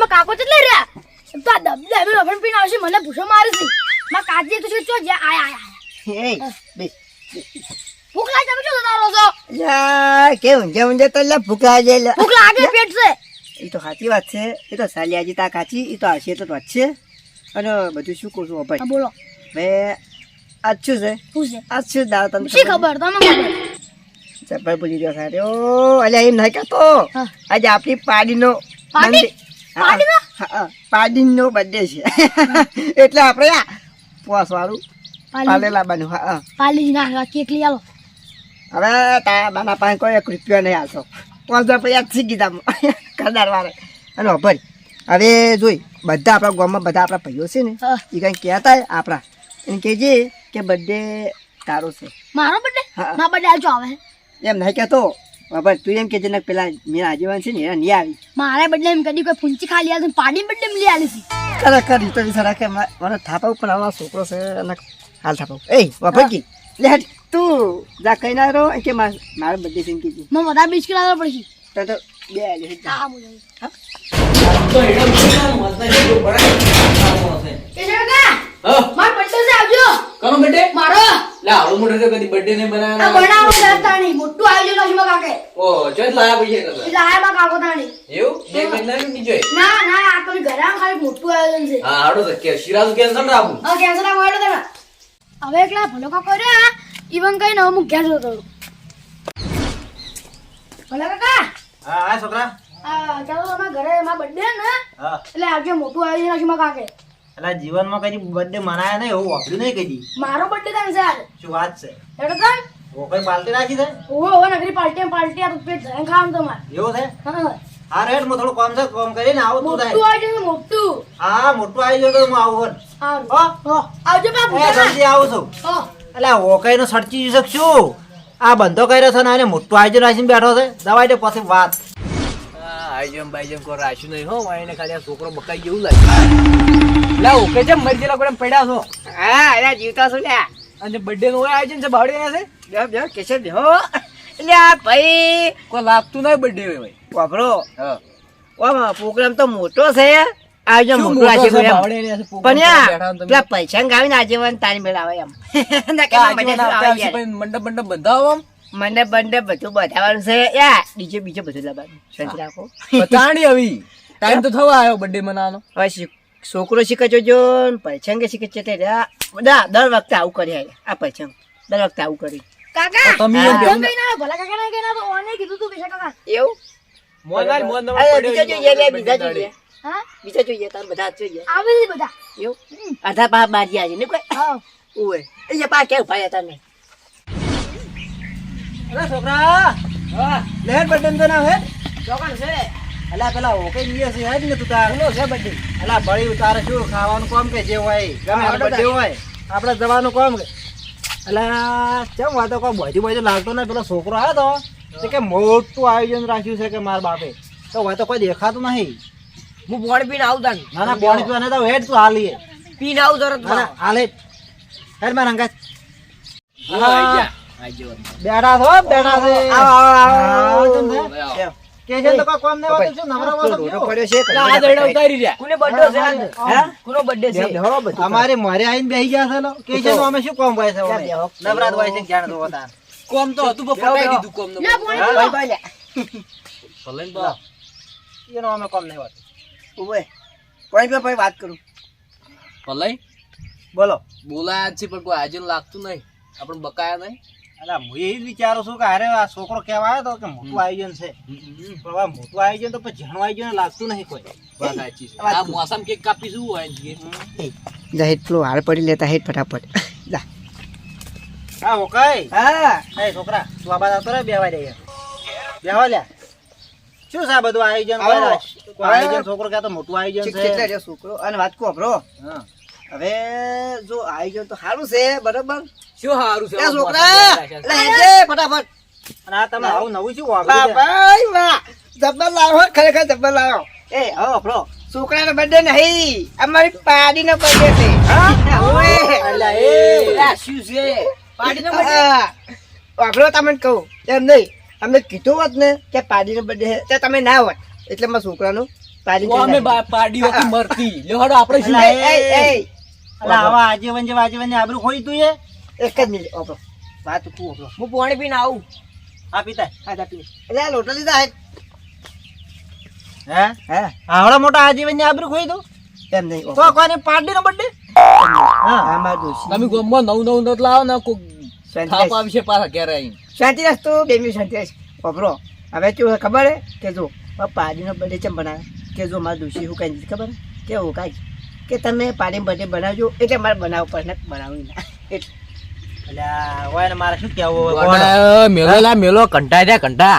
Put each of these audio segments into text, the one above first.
માં કાકો કેટલે રહ્યા? તો આ રબડ પીને આવશે મને ભૂસો મારે છે. માં કાજી તો ચો જ્યાં આયા આયા એ ભૂખ લાગે તમે શું તારો છો? યા કે ઊંઝે ઊંઝે તો લે ભૂખા જાય લે. ભૂખ લાગે પેટ છે. એ તો સાચી વાત છે. એ તો સાલિયાજી તા કાચી એ તો હશે તો છે. અને બધું શું કહું છું બોલો. આજ શું છે? શું છે? આજ શું દાવ તમને શી ખબર? તમને ખબર? ચપ્પલ પૂછી ગયો સારે ઓ અલ્યા એમ નહીં કહેતો. આજે આપણી પાડીનો પાડી? પાડીનો? પાડીનો બર્થડે છે. એટલે આપણે આ પોસ વાળું પાલે. લાવવાનું હા. પાલી ના કેક લઈ આવો હવે તારા બાના પાસે કોઈ એક રૂપિયો નહીં આવતો પાંચ રૂપિયા જ શીખી દામ કરદાર વાળે અને અભર હવે જોઈ બધા આપણા ગામમાં બધા આપણા ભાઈઓ છે ને એ કંઈ કહેતા આપણા. એને કહેજે કે બર્થડે તારો છે. મારો બર્થડે? હા. મારો બર્થડે આવજો આવે. એમ નહીં કહેતો. બાબા તું એમ કહેજે ને પેલા મેરા આજીવન છે ને એના નહીં આવી. મારે બદલે એમ કદી કોઈ ફૂંચી ખાલી આવે પાડી બદલે એમ લઈ આલી છે. ખરેખર તો વિચારા કે મા- મને ઉપર આવા છોકરો છે અને હાલ થાપા એ બાપા લે તું જા કઈ ના રહો કે માર- મારો બર્થડે છે. એમ કીધું મને વધારે બિસ્કિટ આલવા પડશે. તો તો બે જા. હા તો એડમ કેવાનું મત બરાબર આવો. કે હા મારો છે આવજો બર્થડે? મારો? લે આવડો મોટો તો કદી ને નહીં આ બનાવો તાણી મોટું આયોજન હશે મારા કાકે. ઓ જો લાયા પૈસા કરતા. એટલે આયા મારા કાકો તાણી. એવું? બે મહિના ની બીજોય? ના ના આ તો ઘરે ખાલી મોટું આયોજન છે. હા, હાડો તો કે શિરાજ ના આપું. હવે કેન્સલ આ આવડો તમે. હવે એકલા ભલો કાકો રહ્યા ઈવન કઈ ન હું ઘેર જતો ભલો કાકા? હા હા છોકરા. હા ચાલો તમારા ઘરે એમાં બર્થડે ને. હા. એટલે આજે મોટું આયોજન હશે મારા કાકે. એટલે જીવનમાં કદી બર્થડે મનાયા નહીં એવું વાપર્યું નહીં કદી. મારો બર્થડે છે આજે. શું વાત છે? એટલે તાણ ઓ કઈ પાલટી રાખી છે? ઓહો હવે નગરી પાલટી પાલટી આ તો પેટ ધરાઈને ખાવાનું તમાર એવું છે? હા. હા રેડ હું થોડું કામ છે કામ કરીને આવું તું મોટું થાય આયોજન છે મોટું. હા મોટું આવી ગયું તો હું આવું સારું. હો? હો આવજો બાપુ જલ્દી આવું છું. હો. એટલે ઓકાઈ નો સડચી શકશું આ બંધો કર્યો છે ને આને મોટું આયોજન રાખીને બેઠો છે. દવાઈ દે પછી વાત. આઈજમ બાઈજમ કોઈ રાખ્યું નહીં હો વાઈને ખાલી આ છોકરો બકાઈ જેવું લાગે. લે ઓકે છે મરી ગયેલા કોઈ પડ્યા છો? હા અરે જીવતા છું લ્યા. અને બર્થડે નું આયોજન છે બાવડી છે? બેહો બેહો કેશવ હો. આ ભાઈ. કોઈ લાગતું નહીં બર્થડે હોય ભાઈ. વાપરો. હા. ઓમ પ્રોગ્રામ તો મોટો છે. આજે શું મોટું આજે ને પણ ને તમે. પેલા પૈસા ગાવીને આજીવન તારી મેળાવે એમ. ના મંડપ મંડપ બંધાવો આમ. મને બંને બધું બતાવવાનું છે. યા ડીજે બીજે બધું લાવવાનું રાખો. બતાણી આવી. ટાઈમ તો થવા આવ્યો બર્થડે મનાવાનો હવે છોકરો શીખે છે જો પરછંગે શીખે છે તે બધા દર વખતે આવું કરી આવ્યા આ પરછંગ દર વખતે આવું કરી. કાકા તમે એમ કેમ કેમ કઈ ના ભલા કાકા ના કઈ ઓને કીધું તું બેસા કાકા? એવું? મોન મોન તમારે બીજા જોઈએ બીજા જોઈએ. હા? બીજા જોઈએ તાર બધા જોઈએ. આવે બધા એવું? આધા પા બાજી આજે ને કોઈ? હા. ઓય અહીંયા પા કેવું ભાઈ હતા ને છોકરા. હા લેટ બર્થડે તો ના હેડ ચોકન છે. અલા પેલા ઓકે છે હેડ ને તું તાર છે બધી અલા બળી ઉતારે શું ખાવાનું કોમ કે જે હોય ગમે હા, હોય આપણે જવાનું કોમ કે. અલા ચમ વાતો કોઈ બોધી બોધી લાગતો ને પેલો છોકરો આવ્યો તો કે મોટું આયોજન રાખ્યું છે કે મારા બાપે. તો હોય તો કોઈ દેખાતું નહીં. હું બોણ પીને આવું તાન. ના ના પાણી પીવાને તો હેડ તું હાલીએ. પીને આવું તરત હાલે. હેડ મારા અંગાત. હા બેઠા છો બેઠા છે આવો, આવો, આવો. હા, કેમ છે? એમ. કે છે તો કોઈ કોમ નહીં શું નવરા તો વાળો રોટો કેવો? પડ્યો છે આ દરડા ઉતારી રહ્યા કોને birthday છે હે? કોનો birthday છે? અમારે મોરે આવીને બેહી ગયા છે લો. કે છે અમે શું કોમ હોય છે. નવરાત હોય છે ક્યાં તો હોતા. કોમ તો હતું પણ બેહો, પટાઈ બેહો. દીધું કોમનું ના પોણી હા, પીવો. ભાઈ, ભાઈ, લે. ભલે બા. એનો અમે કોમ નહીં હોતું. ઊભો. કોઈ બી ભાઈ વાત કરું ભલે બોલો બોલાયા છે પણ કોઈ આયોજન લાગતું નહીં આપણે બકાયા નહીં અલા હું એ જ વિચારું છું કે અરે આ છોકરો આવ્યો તો કે મોટું આયોજન છે. પણ હવે મોટું આયોજન તો પછી જાણવા આયોજન લાગતું નહીં કોઈ. વાત સાચી છે. આ મોસમ કેક કાપી શું હોય છે? જા હેઠ પેલું હાર પડી લેતા હેઠ ફટાફટ. જા. હા ઓકાઈ હા. એ છોકરા તું આ બાદ આવતો રે લ્યા. શું છે બધું આયોજન? છોકરો કહેતો મોટું આયોજન છે. છોકરો. અને વાત કહો બ્રો હા. હવે જો આયોજન તો સારું છે બરોબર? શું સારું છે? છોકરા લેજે ફટાફટ. આ તમે આવું નવું શું વાપર્યું ભાઈ વાહ. જબ્બર લાવ્યો ખરેખર જબ્બર લાવ્યો એ હો બ્રો છોકરાનો બર્થડે નહીં. અમારી પાડીનો બર્થડે છે. હા? ઓય અલા એ. શું છે? પાડીનો બર્થડે વાપરો તમે કહું. એમ નહીં. અમે કીધું હોત ને કે પાડીનો બર્થડે છે તે તમે ના હોત. એટલે મારા છોકરાનું પાડી અમે પાડી મરતી. લેવાડો આપણે શું એટલે આવા આજીવન જેવા આજીવન આબરૂ ખોઈ તું એ. એક જ મિનિટ ઓપરો વાત તું ઓપરો હું પાણી પીને આવું. આ પિતા. હા જા પી એટલે આ લોટો લીધા હે. હે? હે? આવડા મોટા આજીવન ને આબરૂ ખોઈ તું? એમ નહીં તો કોને પાર્ટી નો બર્થડે હા. મારા ડોશી. તમે ગમમાં નવ નવ લાવો ને કોક શાંતિ થાપ. આવશે પાછા ઘેર આવીને. શાંતિ રાખ તું બે મિનિટ શાંતિ રાખ ઓપરો હવે કેવું ખબર હે? કે જો પાડીનો બર્થડે ચમ બનાવે? કે જો મારા દોશી હું કઈ ખબર? કેવું કે હું કાંઈ? કે તમે પાણી બધે બનાવજો. એટલે મારે બનાવવું પડે ને બનાવવું ના. એટલે. મારે શું કેવું લા મેલો. કંટા કંટા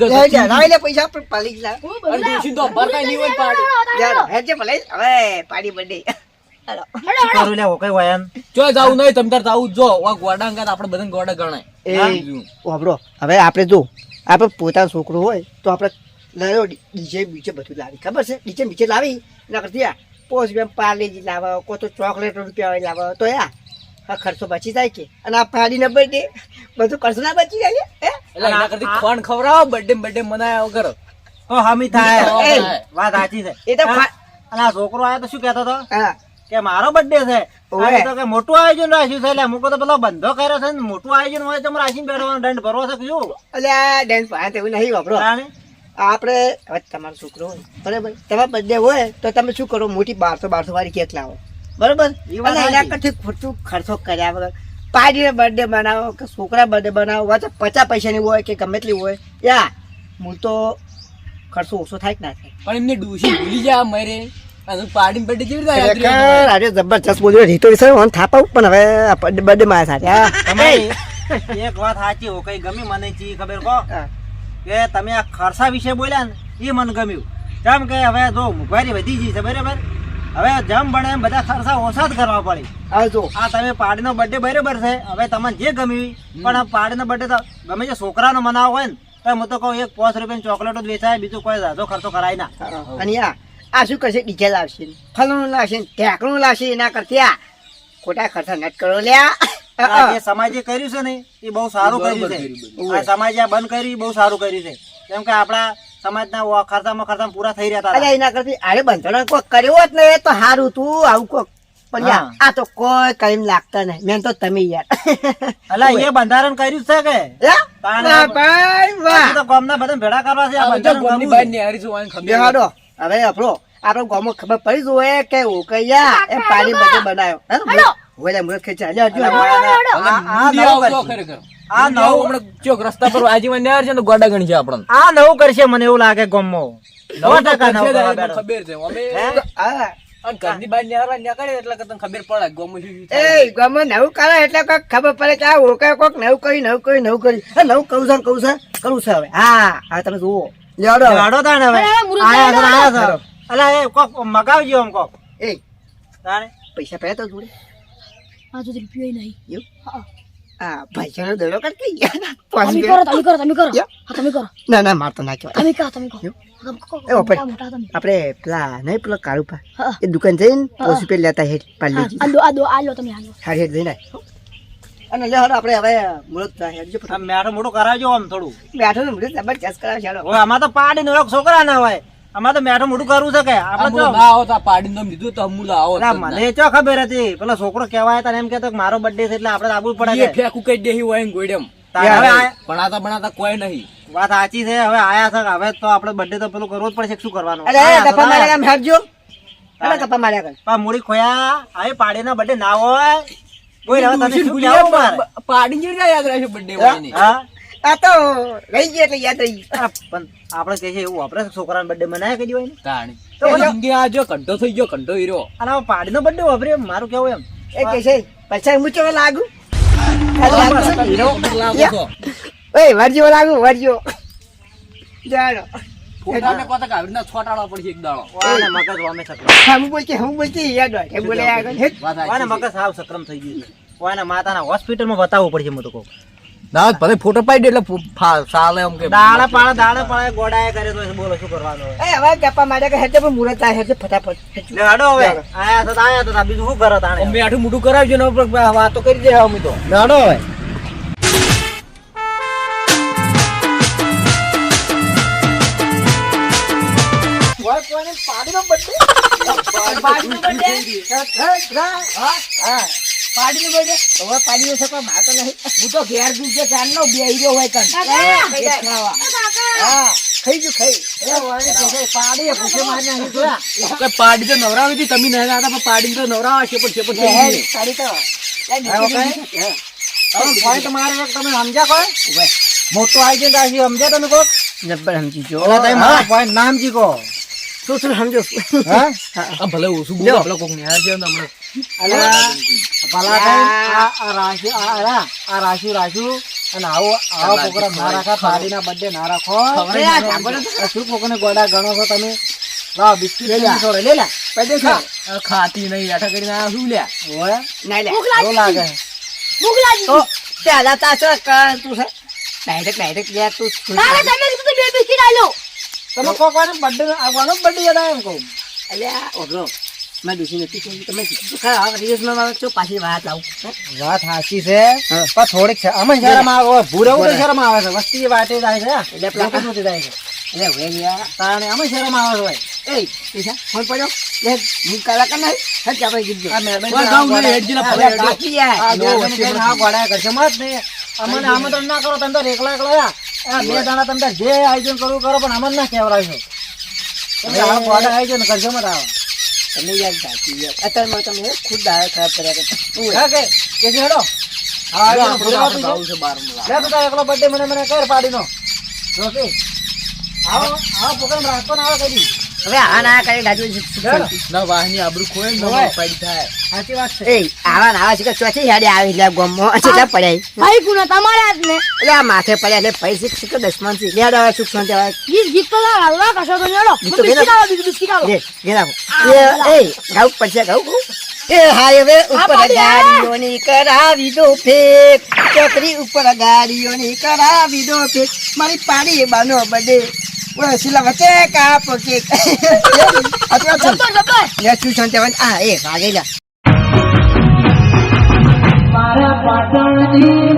તો લે, લે, લે પૈસા લાવ. હું અરે બધું તો અબ્બર કાંઈ નહીં હોય પાડી. લે, લે, ભલે. હવે પાડી હાલો. લે ઓકે વયન જાવું નહીં જાવું જો વા ગોડા અંગાત આપણે બધા ગોડા ગણાય. એ હા. હવે આપણે જો આપણે પોતાનો છોકરો હોય તો આપણે લાવ્યો ડીજે બીજે બધું લાવી. ખબર છે? ડીજે બીજે લાવી એના કરતી આ પોસ બેમ પાર્લેજી લાવો કો તો ચોકલેટ રૂપિયા હોય લાવો તો યા આ ખર્ચો બચી જાય કે? અને આ પાડીને બર્થડે બધું ખર્ચો ના બચી જાય હે? એટલે એના કરતી ફોન ખવડાવો બર્થડે બર્થડે મનાયા વગર તો હામી થાય. વાત સાચી છે. એ તો હા? અને આ છોકરો આયો તો શું કહેતો હતો? કે મારો બર્થડે છે. તો કે મોટું આયોજન રાખ્યું છે એટલે અમુક તો પેલો બંધો કર્યો છે ને મોટું આયોજન હોય તો રાખીને બેઠો દંડ ભરવો છે કે એટલે પાસે એવું નહીં વાપરો? આપણે હવે તમારો છોકરો હોય. બરાબર? તમારા બર્થડે હોય તો તમે શું કરો? મોટી બારસો બારસો વાળી કેક લાવો. બરાબર? અને એના. કરતી ખોટું ખર્ચો કર્યા વગર. પાડીને બર્થડે બનાવો કે છોકરા બર્થડે બનાવો વચ્ચે પચાસ પૈસાની હોય કે ગમે તેટલી હોય. યા હું તો ખર્ચો ઓછો થાય કે ના થાય? પણ એમને ડૂસી ભૂલી જા મરે પાડીને બર્થડે કેવી રીતે આજે જબરજસ્ત બોલ્યો. રીતો વિશે હું પણ હવે બર્થડે મારા સાથે. એક વાત સાચી હો કઈ ગમી મને ચી ખબર હા. કે તમે આ ખર્ચા વિશે બોલ્યા ને એ મને ગમ્યું. જેમ કે હવે જો મોંઘવારી વધી ગઈ છે બરાબર? હવે જેમ બને એમ બધા ખર્ચા ઓછા જ કરવા પડે. હવે જો. આ તમે પાડીનો બર્થડે બરાબર છે હવે તમને જે ગમ્યું પણ પાડીનો બર્થડે તો ગમે છે છોકરાનો મનાવો હોય ને તો હું તો કહું એક પાંચ રૂપિયાની ચોકલેટો જ વેચાય બીજું કોઈ ઝાઝો ખર્ચો કરાય ના. અને આ શું કરશે ડીજે લાવશે ફલનું લાવશે ઢેકણું લાવશે એના કરતી આ ખોટા ખર્ચા નટ કરો લ્યા. આ જે સમાજે કર્યું છે ને એ બહુ સારું કર્યું છે. આ સમાજે આ બંધ કર્યું એ બહુ સારું કર્યું છે. કેમ કે આપણા સમાજના ઓ ખર્ચામાં ખર્ચા પૂરા થઈ રહ્યા હતા. એના કરતી આરે બંધણ કોક કર્યો જ ને તો સારું તું આવું કોક. પણ આ તો કોઈ કઈ લાગતા નહીં. મેં તો તમે યાર. અલા એ બંધારણ કર્યું છે કે? યા? તાણે વાહ ભાઈ વાહ. તો ગામના બધા ભેળા કરવા છે આ આ બંધારણ ગોમની બહાર છે. ની ખબર હવે આપણો આપણો ગામમાં ખબર પડી જોઈએ કે ઓકૈયા એ પાણી બધું બનાવ્યો. હે? મુરત હજુ આ- નવું ચોક રસ્તા પર તો ગોડા ગણી છે આપણને. આ નવું કરશે મને એવું લાગે નવું મને બેઠો. ખબર છે. અમે હે? ઘરની બહાર નીકળ્યા નીકળે એટલે કે તને ખબર પડે કે ગોમાં. એ ગામમાં નવું કરે એટલે કોઈક ખબર પડે કે આ ઓળખાય કોક નવું કરી નવું કરી નવું કરી. નવું કહું છે ને કહું છે કહું છે હવે. હા હવે તમે જુઓ. લાડો હવે. આ મુરત આયા આયા છે. અલા એ કોક મગાવજો આમ કોક. એ. તારે? પૈસા પડ્યા તો જોડે? આ તો રૂપિયો નહીં. એવું? હા. હા પૈસાનો દડો કરતી તમે કરો તમે કરો તમે કરો. હા તમે કરો. ના ના મારતો ના કહેવાય. તમે કહો તમે. એ તમે આપણે પેલા નહીં પેલા કાળુપા. પા એ દુકાન જઈને. પોસી પે લેતા હેઠ હા, પાર્લેજી આ દો આ દો આ લો તમે આ લો. હેઠ જઈને અને લે હળો આપણે હવે મુરત હેડજો મેઠો મેઠું મોટું કરાવજો આમ થોડું. બેઠો ને મુરત જબરજસ્ત કરાવજો હાલો હવે આમાં તો પાડી નો છોકરા ના હોય. આમાં તો મેઠું મોટું કરવું છે કે? આપણે જો. ના આવો તો પાડીને નામ દીધું તો મૂળ આવો જ અલા, ના. મને ચો ખબર હતી. પેલો છોકરો કહેવાય તને એમ કેતો કે મારો બર્થડે છે એટલે આપણે આવવું પડે ફેંકું કઈ દેહી હોય ને હવે ભણાતા ભણાતા કોઈ નહીં. વાત સાચી છે હવે આયા છે હવે તો આપણે બર્થડે તો પેલું કરવો જ પડશે શું કરવાનું? અરે આયા છે તો ગપ્પા માર્યા આયા. હેડજો અરે ગપ્પા માર્યા કર પા મૂડી ખોયા હવે પાડીના બર્થડે ના હોય. કોઈ હવે તને શું કહેવું ગયા, મારે? પાડીને જેવી રીતે યાદ રહેશે birthday હા? આ તો રહી ગઈ એટલે યાદ રહી ગઈ. પણ આપણે કે છે એવું આપણે છોકરાનો બર્થડે મનાય કદી હોય ને તાણી. તો જિંદગી આ જો કંટો થઈ ગયો કંટો હીરો. અને આ પાડીનો બર્થડે વાપરે મારું કેવું એમ? એ કે છે પૈસા હું ચેવો લાગુ? આ લાગુ. છે ને હીરો. લાગો? છો. ઓય વરજો લાગુ વરજો જાણો. ફોટાને કોતા કે આવી રીતના પડશે એક દાડો. વાને મગજ વામે સક્રમ હા હું બોલતી હું બોલતી યાદ હોય. એ બોલે આગળ હેટ. વાત સાચી વાને મગજ સાવ સક્રમ થઈ ગયું છે. વાને માતાના હોસ્પિટલમાં બતાવવું પડશે હું તો કહું. ના ભલે ફોટો પાડી દે એટલે સાલે એમ કે. દાડા પાડે દાડે પાડે ગોડાએ કરે તો બોલો શું કરવાનું એ હવે ગપ્પા મારે કે હેઠે પણ મુરત થાય હેઠે ફટાફટ. લે હડો હવે. આયા તો આયા તો બીજું શું કરો તાણે? અમે આઠું મોટું કરાવજો ને વાતો કરી દે અમે તો. હાડો હવે. હોય નો પાડીનો birthday? નો birthday? હા હે, રા. બોલે? હવે પાડી છે પણ મારે તો નહીં. હું તો ઘેર દૂધ છે ચારનો બેહી રહ્યો હોય કણ. કાકા! ખાઈ જાય. કાકા હા, ખાઈ ગયું, ખાઈ. પાડીએ ભૂખે મારી નાખી જોયા. પાડી તો નવરાવી હતી તમે નહીં હતા પણ પાડી તો નવરાવા છે પણ છે પણ. પાડી તો. તમે સમજ્યા કોઈ? મોટો સમજ્યા તમે કોક? જબ્બર સમજી જો. શું શું સમજો હા? ભલે ઓછું બોલો કોક નિહાળ છે હમણાં ના ના ખાતી નહીં બેઠા કરીને આ શું લ્યા? ના લાગી. ભૂખ લાગી તો તે હાલા કર તું છે. ડાયરેક્ટ ડાયરેક્ટ લે તું સુઈ તમે કીધું બે બિસ્કિટ આલો તમે કોક વાને આવવાનો બર્થડે યાદ આવે એમ કહું? અલ્યા ઓબરો મેં દુસી નથી કહી તમે ખરા હવે રીલ્સમાં છો પાછી વાત આવું. વાત સાચી છે પણ થોડીક છે. અમે શરમ આવે હોય તો શરમ આવે છે વસ્તી વાટે જાય છે એટલે પેલા- નથી જાય છે. એટલે હવે ગયા તાણે અમે શરમ આવે હોય. એ પૈસા ફોન પડ્યો? એ હું કલાકાર નહીં? હે આપણે જીતજો આ નહીં. બાકી આ ગોળા કરશો. મત ને અમને આમંત્રણ ના કરો તમે તો એકલા એકલા. આ બે દાણા તમે જે આયોજન કરવું કરો પણ અમને ના કહેવડાવશો. તમે આ ગોડા આયોજન કરશો મત આવો. તમે યાદ સાચી યાર. અત્યારમાં તમે ખુદ દાળ ખરાબ કર્યા કરતા હું. હા કે કે હેડો. હા તો તું એકલો બર્થડે મને મને કર પાડીનો. ઓકે આવો આવો પ્રોગ્રામ રાખતો ને આવો કરી હવે આ ના કરી ચાલો. ના વાહની આબરૂ ખોય ને હોય. થાય. સાચી વાત છે. એ આવા ને આવા છે કે ચોથી યાડે આવી એટલે ગમો કેટલા પડ્યા ભાઈ ગુના તમારા હાથ ને. એટલે આ માથે પડ્યા એટલે પૈસા દસમાન લેડ આવે સુખ શાંતિ આવે ગીત ગીત તો ના હાલવા કશો તો નેડો બિસ્કિટ ના- બિસ્કિટ આલો લે ઘે એ એ ગાવું પડશે ગાવું. એ હાય હવે ઉપર ગાડીઓની કરાવી દો ફેક ચોકરી ઉપર ગાડીઓની કરાવી દો ફેક મારી પાડી બાનો બડે. Wah, sila macek apa kek? Atau apa? Apa? Ya, cuci santai kan? Ah, eh, kagak lah. Para patani